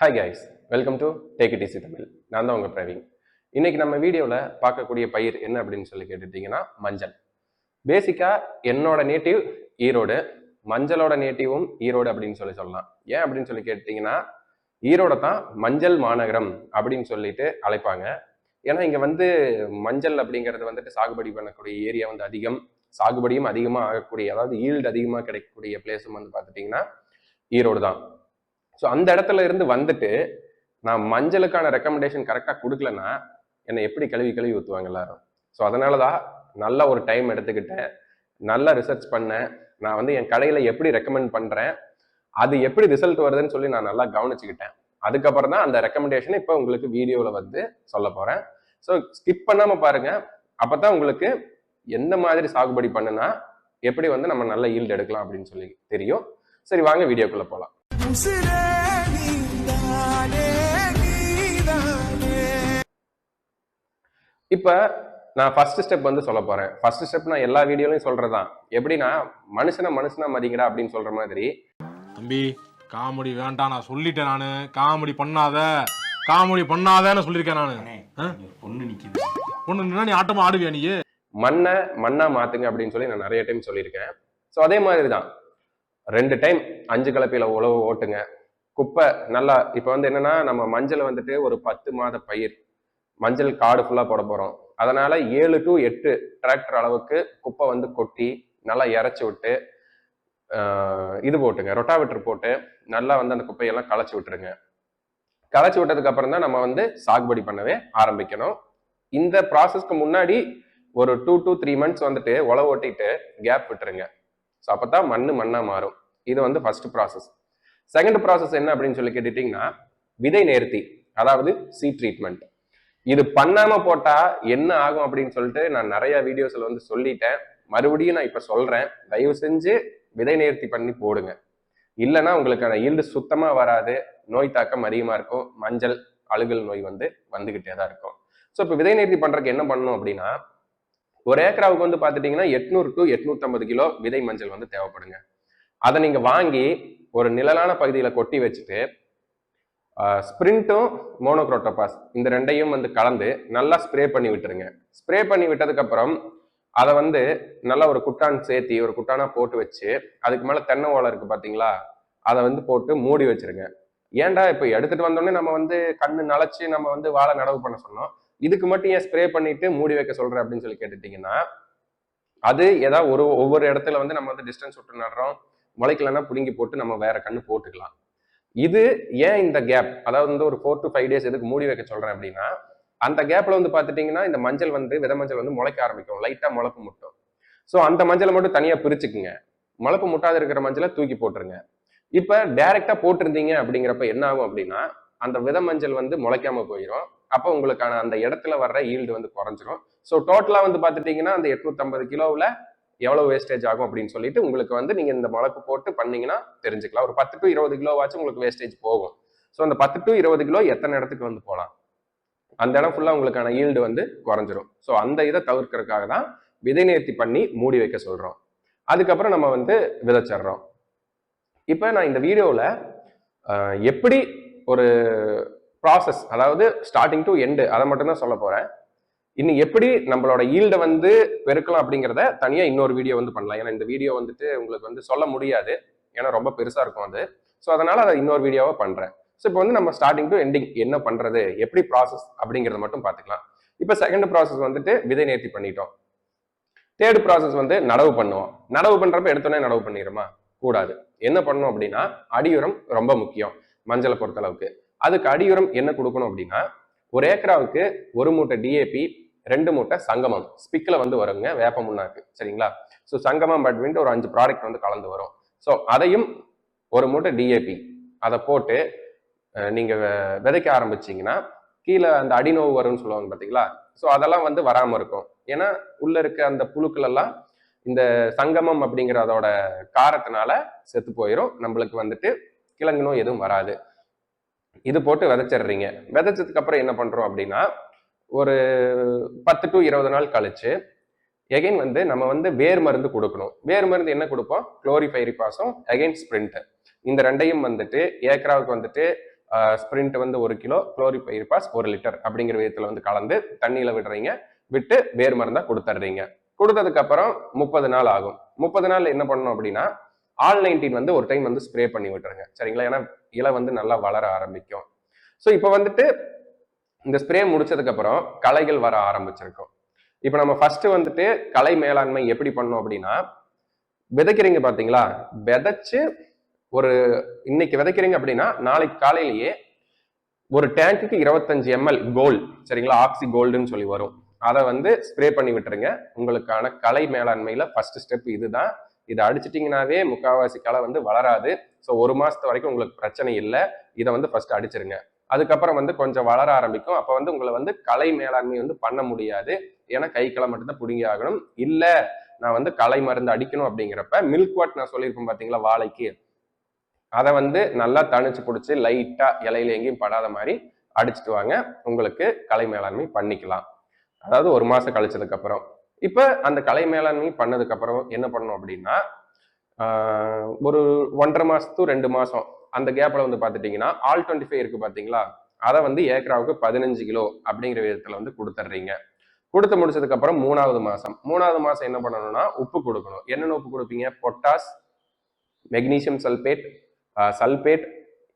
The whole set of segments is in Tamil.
Hi guys welcome to take it easy Tamil நான் தான் உங்கள் பிரவீன். இன்னைக்கு நம்ம வீடியோவில் பார்க்கக்கூடிய பயிர் என்ன அப்படின்னு சொல்லி கேட்டுட்டீங்கன்னா மஞ்சள். பேசிக்காக என்னோட நேட்டிவ் ஈரோடு மஞ்சளோட நேட்டிவும் ஈரோடு அப்படின்னு சொல்லி சொல்லலாம். ஏன் அப்படின்னு சொல்லி கேட்டிங்கன்னா ஈரோட தான் மஞ்சள் மாநகரம் அப்படின்னு சொல்லிட்டு அழைப்பாங்க. ஏன்னா இங்கே வந்து மஞ்சள் அப்படிங்கிறது வந்துட்டு சாகுபடி பண்ணக்கூடிய ஏரியா வந்து அதிகம். சாகுபடியும் அதிகமாக ஆகக்கூடிய அதாவது ஈல்டு அதிகமாக கிடைக்கக்கூடிய பிளேஸும் வந்து பார்த்துட்டிங்கன்னா ஈரோடு தான். ஸோ அந்த இடத்துல இருந்து வந்துட்டு நான் மஞ்சளுக்கான ரெக்கமெண்டேஷன் கரெக்டாக கொடுக்கலன்னா என்னை எப்படி கழுவி கழுவி ஊற்றுவாங்க எல்லாரும்? ஸோ அதனால தான் நல்ல ஒரு டைம் எடுத்துக்கிட்டேன். நல்லா ரிசர்ச் பண்ணேன். நான் வந்து என் கடையில் எப்படி ரெக்கமெண்ட் பண்ணுறேன் அது எப்படி ரிசல்ட் வருதுன்னு சொல்லி நான் நல்லா கவனிச்சுக்கிட்டேன். அதுக்கப்புறம் தான் அந்த ரெக்கமெண்டேஷனை இப்போ உங்களுக்கு வீடியோவில் வந்து சொல்ல போகிறேன் ஸோ ஸ்கிப் பண்ணாமல் பாருங்கள் அப்போ தான் உங்களுக்கு எந்த மாதிரி சாகுபடி பண்ணுனா எப்படி வந்து நம்ம நல்ல ஈல்டு எடுக்கலாம் அப்படின்னு சொல்லி தெரியும். சரி வாங்க வீடியோக்குள்ளே போகலாம் இப்போ நான் ஃபர்ஸ்ட் ஸ்டெப் வந்து சொல்ல போறேன். ஃபர்ஸ்ட் ஸ்டெப் நான் எல்லா வீடியோலையும் சொல்றதுதான். எப்படின்னா மனுஷனை மனுஷனா மதிங்கடா அப்படின்னு சொல்ற மாதிரி. தம்பி காமெடி வேண்டாம் நான் சொல்லிட்டேன் நானு. காமெடி பண்ணாத. காமெடி பண்ணாதேன்னு சொல்லியிருக்கேன் நானு. பொண்ணு நிக்குது. பொண்ணு நின்னா நீ ஆட்டமா ஆடுவியா நீ? மண்ணை மண்ணா மாத்துங்க அப்படின்னு சொல்லி நான் நிறைய டைம் சொல்லியிருக்கேன். ஸோ அதே மாதிரி தான் ரெண்டு டைம் அஞ்சு கலப்பையில உழவு ஓட்டுங்க. குப்பை நல்லா இப்போ வந்து என்னன்னா நம்ம மஞ்சள் வந்துட்டு ஒரு பத்து மாத பயிர். மஞ்சள் காடு ஃபுல்லாக போட போகிறோம் அதனால் ஏழு டு எட்டு டிராக்டர் அளவுக்கு குப்பை வந்து கொட்டி நல்லா இறச்சி விட்டு இது போட்டுங்க ரொட்டாவிட்டர் போட்டு நல்லா வந்து அந்த குப்பையெல்லாம் களைச்சி விட்டுருங்க. களைச்சி விட்டதுக்கு அப்புறம் தான் நம்ம வந்து சாகுபடி பண்ணவே ஆரம்பிக்கணும். இந்த ப்ராசஸ்க்கு முன்னாடி ஒரு டூ டூ த்ரீ மந்த்ஸ் வந்துட்டு உழவு ஓட்டிட்டு கேப் விட்டுருங்க. ஸோ அப்போ தான் மண் மண்ணாக மாறும். இது வந்து ஃபர்ஸ்ட் ப்ராசஸ் செகண்ட் ப்ராசஸ் என்ன அப்படின்னு சொல்லி கேட்டுட்டிங்கன்னா விதை நேர்த்தி அதாவது சீ ட்ரீட்மெண்ட் இது பண்ணாம போட்டா என்ன ஆகும் அப்படின்னு சொல்லிட்டு நான் நிறைய வீடியோஸ்ல வந்து சொல்லிட்டேன். மறுபடியும் நான் இப்ப சொல்றேன். தயவு செஞ்சு விதை நேர்த்தி பண்ணி போடுங்க. இல்லைன்னா உங்களுக்கான ஈல்டு சுத்தமா வராது. நோய் தாக்கம் அதிகமா இருக்கும். மஞ்சள் அழுகல் நோய் வந்து வந்துகிட்டே தான் இருக்கும். ஸோ இப்போ விதை நேர்த்தி பண்றதுக்கு என்ன பண்ணணும் அப்படின்னா ஒரு ஏக்கராவுக்கு வந்து பார்த்துட்டிங்கன்னா எட்நூறு டு எட்நூத்தம்பது கிலோ விதை மஞ்சள் வந்து தேவைப்படுங்க. அதை நீங்க வாங்கி ஒரு நிழலான பகுதியில் கொட்டி வச்சுட்டு ஸ்ப்ரிண்ட்டும் மோனோக்ரோட்டோபாஸ். இந்த ரெண்டையும் வந்து கலந்து நல்லா ஸ்ப்ரே பண்ணி விட்டுருங்க. ஸ்ப்ரே பண்ணி விட்டதுக்கப்புறம் அதை வந்து நல்லா ஒரு குட்டான் சேர்த்தி ஒரு குட்டானா போட்டு வச்சு அதுக்கு மேலே தென்னை ஓலை இருக்குது பார்த்தீங்களா அதை வந்து போட்டு மூடி வச்சிருங்க. ஏன்டா இப்போ எடுத்துட்டு வந்தோடனே நம்ம வந்து கண்ணு நனைச்சு நம்ம வந்து வாழை நடவு பண்ண சொன்னோம். இதுக்கு மட்டும் ஏன் ஸ்ப்ரே பண்ணிட்டு மூடி வைக்க சொல்கிறேன் அப்படின்னு சொல்லி கேட்டுட்டிங்கன்னா அது ஏதாவது ஒரு ஒவ்வொரு இடத்துல வந்து நம்ம வந்து டிஸ்டன்ஸ் விட்டு நடுறோம். முளைக்கலன்னா பிடுங்கி போட்டு நம்ம வேற கண்ணு போட்டுக்கலாம். இது ஏன் இந்த கேப் அதாவது வந்து ஒரு ஃபோர் டு ஃபைவ் டேஸ் எதுக்கு மூடி வைக்க சொல்றேன் அப்படின்னா அந்த கேப்ல வந்து பார்த்துட்டிங்கன்னா இந்த மஞ்சள் வந்து வித மஞ்சள் வந்து முளைக்க ஆரம்பிக்கும். லைட்டா முளப்பு முட்டும். ஸோ அந்த மஞ்சளை மட்டும் தனியா பிரிச்சுக்குங்க. முளப்பு முட்டாத இருக்கிற மஞ்சளை தூக்கி போட்டுருங்க. இப்ப டைரக்டா போட்டிருந்தீங்க அப்படிங்கிறப்ப என்ன ஆகும் அப்படின்னா அந்த வித மஞ்சள் வந்து முளைக்காம போயிடும் அப்போ உங்களுக்கான அந்த இடத்துல வர்ற ஈல்டு வந்து குறைஞ்சிரும். ஸோ டோட்டலா வந்து பார்த்துட்டிங்கன்னா அந்த எட்நூற்றம்பது கிலோவில் எவ்வளவு வேஸ்டேஜ் ஆகும் அப்படின்னு சொல்லிட்டு உங்களுக்கு வந்து நீங்க இந்த முளைப்பு போட்டு பண்ணீங்கன்னா தெரிஞ்சுக்கலாம். ஒரு பத்து டு இருபது கிலோவாச்சும் உங்களுக்கு வேஸ்டேஜ் போகும். ஸோ அந்த பத்து டு இருபது கிலோ எத்தனை இடத்துக்கு வந்து போகலாம்? அந்த இடம் ஃபுல்லாக உங்களுக்கான ஈல்டு வந்து குறைஞ்சிரும். ஸோ அந்த இதை தவிர்க்கறதுக்காக தான் விதை நேர்த்தி பண்ணி மூடி வைக்க சொல்கிறோம் அதுக்கப்புறம் நம்ம வந்து விதைச்சிடுறோம். இப்போ நான் இந்த வீடியோவில் எப்படி ஒரு ப்ராசஸ் அதாவது ஸ்டார்டிங் டு எண்டு அதை மட்டும்தான் சொல்ல போகிறேன் இன்னும் எப்படி நம்மளோட ஈல்டை வந்து பெருக்கலாம் அப்படிங்கிறத தனியாக இன்னொரு வீடியோ வந்து பண்ணலாம். ஏன்னா இந்த வீடியோ வந்துட்டு உங்களுக்கு வந்து சொல்ல முடியாது. ஏன்னா ரொம்ப பெருசாக இருக்கும் அது. ஸோ அதனால் அதை இன்னொரு வீடியோவை பண்ணுறேன் ஸோ இப்போ வந்து நம்ம ஸ்டார்டிங் டு எண்டிங் என்ன பண்ணுறது எப்படி ப்ராசஸ் அப்படிங்கிறத மட்டும் பார்த்துக்கலாம். இப்போ செகண்ட் ப்ராசஸ் வந்துட்டு விதை நேர்த்தி பண்ணிட்டோம். தேர்ட் ப்ராசஸ் வந்து நடவு பண்ணுவோம். நடவு பண்ணுறப்ப எடுத்தோடனே நடவு பண்ணிடுமா? கூடாது. என்ன பண்ணணும் அப்படின்னா அடியுரம் ரொம்ப முக்கியம் மஞ்சளை பொறுத்தளவுக்கு. அதுக்கு அடியுரம் என்ன கொடுக்கணும் அப்படின்னா ஒரு ஏக்கராவுக்கு ஒரு மூட்டை டிஏபி ரெண்டு மூட்டை சங்கமம். ஸ்பிக்கில் வந்து வருங்க வேப்ப முன்னாக்கு சரிங்களா? ஸோ சங்கமம் பட்வின்ட்டு ஒரு அஞ்சு ப்ராடக்ட் வந்து கலந்து வரும். ஸோ அதையும் ஒரு மூட்டை டிஏபி அதை போட்டு நீங்கள் வெ- விதைக்க ஆரம்பிச்சிங்கன்னா கீழே அந்த அடிநோவு வரும்னு சொல்லுவாங்க பார்த்தீங்களா ஸோ அதெல்லாம் வந்து வராமல் இருக்கும். ஏன்னா உள்ளே இருக்க அந்த புழுக்கள் எல்லாம் இந்த சங்கமம் அப்படிங்கிற அதோட காரத்தினால செத்து போயிடும் நம்மளுக்கு வந்துட்டு கிழங்கு நோய் எதுவும் வராது. இது போட்டு விதைச்சிடுறீங்க. விதைச்சதுக்கு அப்புறம் என்ன பண்றோம் அப்படின்னா ஒரு பத்து டு இருபது நாள் கழிச்சு எகைன் வந்து நம்ம வந்து வேர் மருந்து கொடுக்கணும். வேர் மருந்து என்ன கொடுப்போம்? குளோரிஃபைரிபாஸும் அகைன் ஸ்ப்ரிண்ட் இந்த ரெண்டையும் வந்துட்டு ஏக்கராவுக்கு வந்துட்டு ஸ்ப்ரிண்ட் வந்து ஒரு கிலோ குளோரிபைரிபாஸ் ஒரு லிட்டர் அப்படிங்கிற விதத்துல வந்து கலந்து தண்ணியில விடுறீங்க. விட்டு வேர் மருந்தா கொடுத்துட்றீங்க. கொடுத்ததுக்கு அப்புறம் முப்பது நாள் ஆகும். முப்பது நாள் என்ன பண்ணணும் அப்படின்னா ஆல் நைன்டீன் வந்து ஒரு டைம் வந்து ஸ்ப்ரே பண்ணி விட்டுருங்க. சரிங்களா? ஏன்னா இலை வந்து நல்லா வளர ஆரம்பிக்கும். ஸோ இப்போ வந்துட்டு இந்த ஸ்ப்ரே முடிச்சதுக்கப்புறம் களைகள் வர ஆரம்பிச்சிருக்கும். இப்போ நம்ம ஃபர்ஸ்ட் வந்துட்டு கலை மேலாண்மை எப்படி பண்ணோம் அப்படின்னா விதைக்கிறீங்க பார்த்தீங்களா? விதைச்சு ஒரு இன்னைக்கு விதைக்கிறீங்க அப்படின்னா நாளைக்கு காலையிலேயே ஒரு டேங்க்குக்கு இருபத்தஞ்சு எம்எல் கோல்டு சரிங்களா? ஆக்சி கோல்டுன்னு சொல்லி வரும். அதை வந்து ஸ்ப்ரே பண்ணி விட்டுருங்க. உங்களுக்கான கலை மேலாண்மையில ஃபர்ஸ்ட் ஸ்டெப் இதுதான். இதை அடிச்சிட்டிங்கனாவே முக்காவாசி களை வந்து வளராது. ஸோ ஒரு மாதத்து வரைக்கும் உங்களுக்கு பிரச்சனை இல்லை. இதை வந்து ஃபர்ஸ்ட் அடிச்சிருங்க. அதுக்கப்புறம் வந்து கொஞ்சம் வளர ஆரம்பிக்கும். அப்போ வந்து உங்களை வந்து கலை மேலாண்மை வந்து பண்ண முடியாது. ஏன்னா கை களை மட்டும்தான் பிடுங்கி ஆகணும். இல்லை நான் வந்து களை மருந்து அடிக்கணும் அப்படிங்கிறப்ப மில்க் வாட் நான் சொல்லியிருப்பேன் பார்த்தீங்களா வாழைக்கு. அதை வந்து நல்லா தணிச்சு பிடிச்சி லைட்டாக இலையில எங்கேயும் படாத மாதிரி அடிச்சுட்டு வாங்க. உங்களுக்கு கலை மேலாண்மை பண்ணிக்கலாம். அதாவது ஒரு மாதம் கழிச்சதுக்கப்புறம். இப்ப அந்த கலை மேலாண்மை பண்ணதுக்கு அப்புறம் என்ன பண்ணணும் அப்படின்னா ஒரு ஒன்றரை மாசத்து ரெண்டு மாசம் அந்த கேப்ல வந்து பாத்துட்டீங்கன்னா ஆல் டுவெண்ட்டி ஃபைவ் இருக்கு பாத்தீங்களா அதை வந்து ஏக்கராவுக்கு பதினஞ்சு கிலோ அப்படிங்கிற விதத்துல வந்து கொடுத்துட்றீங்க. கொடுத்து முடிச்சதுக்கு அப்புறம் மூணாவது மாசம். மூணாவது மாசம் என்ன பண்ணணும்னா உப்பு கொடுக்கணும். என்னென்ன உப்பு கொடுப்பீங்க? பொட்டாஸ் மெக்னீசியம் சல்பேட் சல்பேட்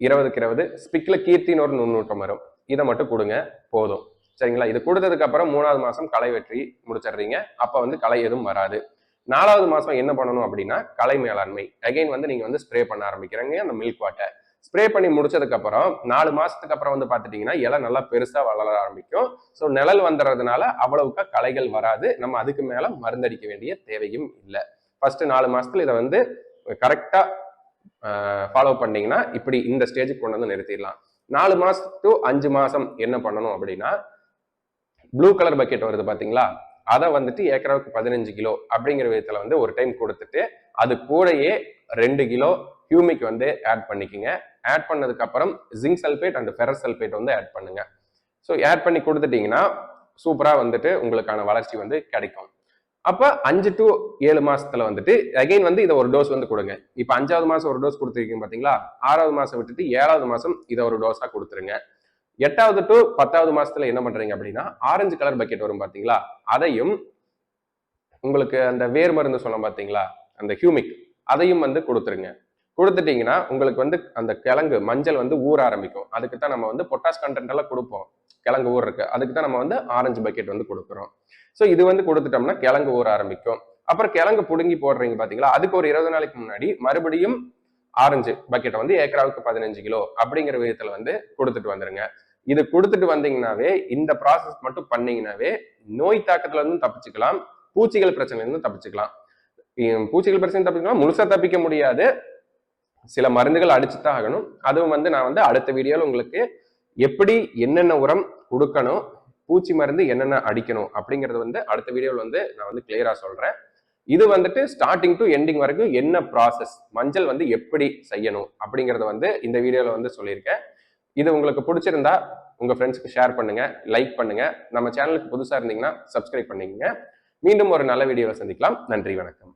இருபதுக்கு இருபது ஸ்பிக்ல கீர்த்தின்னு ஒரு நுண்ணூட்டம் வரும். இதை மட்டும் கொடுங்க போதும். சரிங்களா? இது கொடுத்ததுக்கு அப்புறம் மூணாவது மாசம் களை வெற்றி முடிச்சிடுறீங்க. அப்ப வந்து களை எதுவும் வராது. நாலாவது மாசம் என்ன பண்ணணும் அப்படின்னா களை மேலாண்மை. அகைன் வந்து நீங்க வந்து ஸ்ப்ரே பண்ண ஆரம்பிக்கிறீங்க அந்த மில்க் வாட்டர் ஸ்ப்ரே பண்ணி முடிச்சதுக்கு அப்புறம் நாலு மாசத்துக்கு அப்புறம் வந்து பாத்துட்டீங்கன்னா இலை நல்லா பெருசா வளர ஆரம்பிக்கும். ஸோ நிழல் வந்துடுறதுனால அவ்வளவுக்கா களைகள் வராது. நம்ம அதுக்கு மேல மருந்தடிக்க வேண்டிய தேவையும் இல்லை. ஃபர்ஸ்ட் நாலு மாசத்துல இதை வந்து கரெக்டா ஃபாலோ பண்ணீங்கன்னா இப்படி இந்த ஸ்டேஜுக்கு கொண்டு வந்து நிறுத்திடலாம். நாலு மாசம் டு அஞ்சு மாசம் என்ன பண்ணணும் அப்படின்னா ப்ளூ கலர் பக்கெட் வருது பார்த்தீங்களா அதை வந்துட்டு ஏக்கராவுக்கு பதினஞ்சு கிலோ அப்படிங்கிற விதத்தில் வந்து ஒரு டைம் கொடுத்துட்டு அது கூடயே ரெண்டு கிலோ ஹியூமிக் வந்து ஆட் பண்ணிக்கோங்க. ஆட் பண்ணதுக்கப்புறம் zinc sulphate and ferrous sulphate வந்து ஆட் பண்ணுங்க. ஸோ ஆட் பண்ணி கொடுத்துட்டீங்கன்னா சூப்பராக வந்துட்டு உங்களுக்கான வளர்ச்சி வந்து கிடைக்கும். அப்போ அஞ்சு டு ஏழு மாசத்துல வந்துட்டு அகைன் வந்து இதை ஒரு டோஸ் வந்து கொடுங்க. இப்போ அஞ்சாவது மாசம் ஒரு டோஸ் கொடுத்துருக்கீங்க பார்த்தீங்களா ஆறாவது மாசம் விட்டுட்டு ஏழாவது மாசம் இதை ஒரு டோஸாக கொடுத்துருங்க. எட்டாவது டு பத்தாவது மாசத்துல என்ன பண்றீங்க அப்படின்னா ஆரஞ்சு கலர் பக்கெட் வரும் பாத்தீங்களா? அதையும் உங்களுக்கு அந்த வேர் மருந்து சொன்னோம் பாத்தீங்களா? அந்த ஹியூமிக் அதையும் வந்து கொடுத்துருங்க. கொடுத்துட்டீங்கன்னா உங்களுக்கு வந்து அந்த கிழங்கு மஞ்சள் வந்து ஊற ஆரம்பிக்கும். அதுக்கு தான் நம்ம வந்து பொட்டாஸ் கண்டென்ட் எல்லாம் கொடுப்போம். கிழங்கு ஊர் இருக்கு. அதுக்கு தான் நம்ம வந்து ஆரஞ்சு பக்கெட் வந்து கொடுக்குறோம். ஸோ இது வந்து கொடுத்துட்டோம்னா கிழங்கு ஊற ஆரம்பிக்கும். அப்புறம் கிழங்கு புடுங்கி போடுறீங்க பாத்தீங்களா? அதுக்கு ஒரு இருபது நாளைக்கு முன்னாடி மறுபடியும் ஆரஞ்சு பக்கெட்டை வந்து ஏக்கராவுக்கு பதினஞ்சு கிலோ அப்படிங்கிற விதத்துல வந்து கொடுத்துட்டு வந்துருங்க. இது கொடுத்துட்டு வந்தீங்கன்னாவே இந்த ப்ராசஸ் மட்டும் பண்ணீங்கன்னாவே நோய் தாக்கத்துல இருந்தும் தப்பிச்சுக்கலாம் பூச்சிகள் பிரச்சனையில இருந்து தப்பிச்சுக்கலாம். பூச்சிகள் பிரச்சனை தப்பிக்கலாம் முழுசா தப்பிக்க முடியாது. சில மருந்துகள் அடிச்சு தான் ஆகணும். அதுவும் வந்து நான் வந்து அடுத்த வீடியோவில் உங்களுக்கு எப்படி என்னென்ன உரம் கொடுக்கணும் பூச்சி மருந்து என்னென்ன அடிக்கணும் அப்படிங்கிறது வந்து அடுத்த வீடியோவில் வந்து நான் வந்து கிளியரா சொல்றேன். இது வந்துட்டு ஸ்டார்டிங் டு எண்டிங் வரைக்கும் என்ன ப்ராசஸ் மஞ்சள் வந்து எப்படி செய்யணும்? அப்படிங்கிறத வந்து இந்த வீடியோவில் வந்து சொல்லியிருக்கேன். இது உங்களுக்கு பிடிச்சிருந்தா உங்கள் ஃப்ரெண்ட்ஸ்க்கு ஷேர் பண்ணுங்க லைக் பண்ணுங்க. நம்ம சேனலுக்கு புதுசாக இருந்தீங்கன்னா சப்ஸ்கிரைப் பண்ணிக்கங்க. மீண்டும் ஒரு நல்ல வீடியோவை சந்திக்கலாம். நன்றி வணக்கம்.